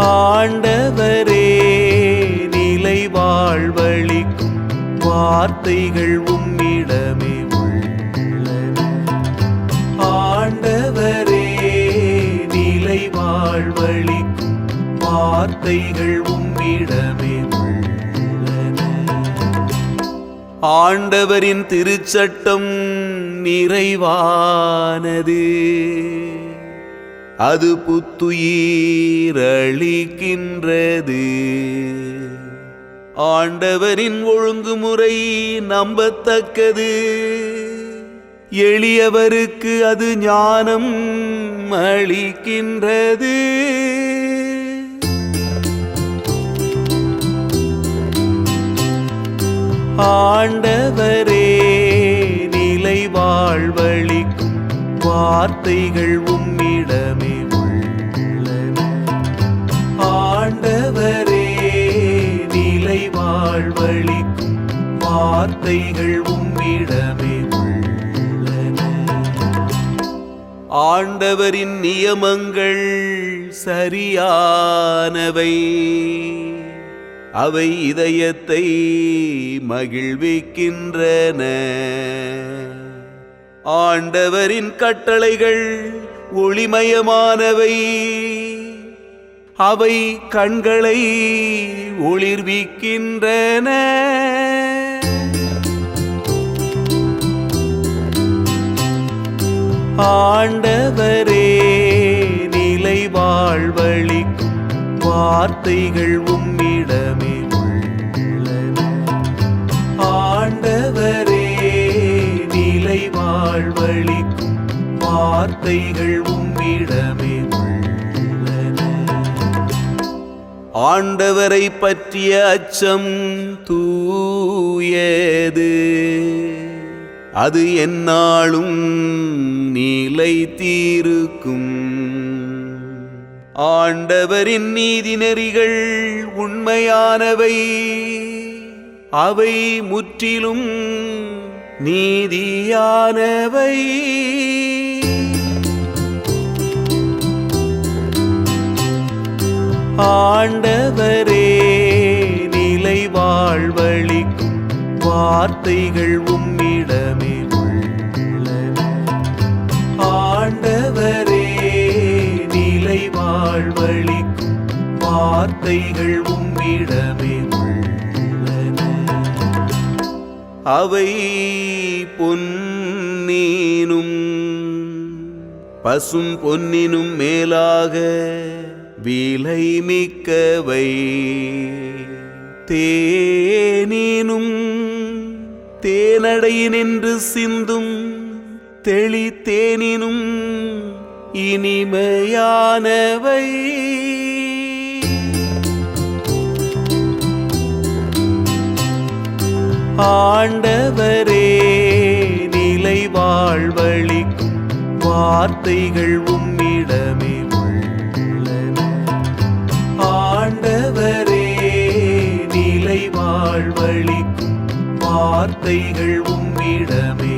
ஆண்டவரே நிலை வாழ்வழிக்கும் வார்த்தைகள் உம்மிடமே உள்ளன. ஆண்டவரே நிலை வாழ்வழிக்கும் வார்த்தைகள் உம்மிடமே உள்ளன. ஆண்டவரின் திருச்சட்டம் நிறைவானது. அது புத்துயிரளிக்கின்றது ஆண்டவரின் ஒழுங்குமுறை நம்பத்தக்கது. எளியவருக்கு அது ஞானம் அளிக்கின்றது. ஆண்டவரே நிலை வாழ்வழிக்கும் வார்த்தைகள் உம் வார்த்தைகள் உம்மிடமே உள்ளன. ஆண்டவரின் நியமங்கள் சரியானவை. அவை இதயத்தை மகிழ்விக்கின்றன. ஆண்டவரின் கட்டளைகள் ஒளிமயமானவை. அவை கண்களை ஒளிர்விக்கின்றன. ஆண்டவரே நிலை வாழ்வழிக்கும் வார்த்தைகள் உம்மிடமே உள்ளன. ஆண்டவரே நிலை வாழ்வழிக்கும் வார்த்தைகள் உம்மிடமே உள்ளன ஆண்டவரை பற்றிய அச்சம் தூயது. அது என்னாலும் எந்நாளும் நிலைத்தீருக்கும் ஆண்டவரின் நீதி நெறிகள் உண்மையானவை. அவை முற்றிலும் நீதியானவை. ஆண்டவரே நிலை வாழ்வழிக்கும் வார்த்தைகள் உம்மிடமே உள்ளன. ஆண்டவரே நிலை வாழ்வழிக்கும் வார்த்தைகள் உம்மிடமே உள்ளன. அவை பொன்னீனும் பசும் பொன்னினும் மேலாக விலை மிக்கவை தேனினும் தேனடையினின்று சிந்தும் தெளி தேனினும் இனிமையானவை. ஆண்டவரே நிலை வாழ்வழிக்கும் வார்த்தைகள் உம்மிடமே. வாழ்வழிக்கும் வார்த்தைகள் உம்மிடமே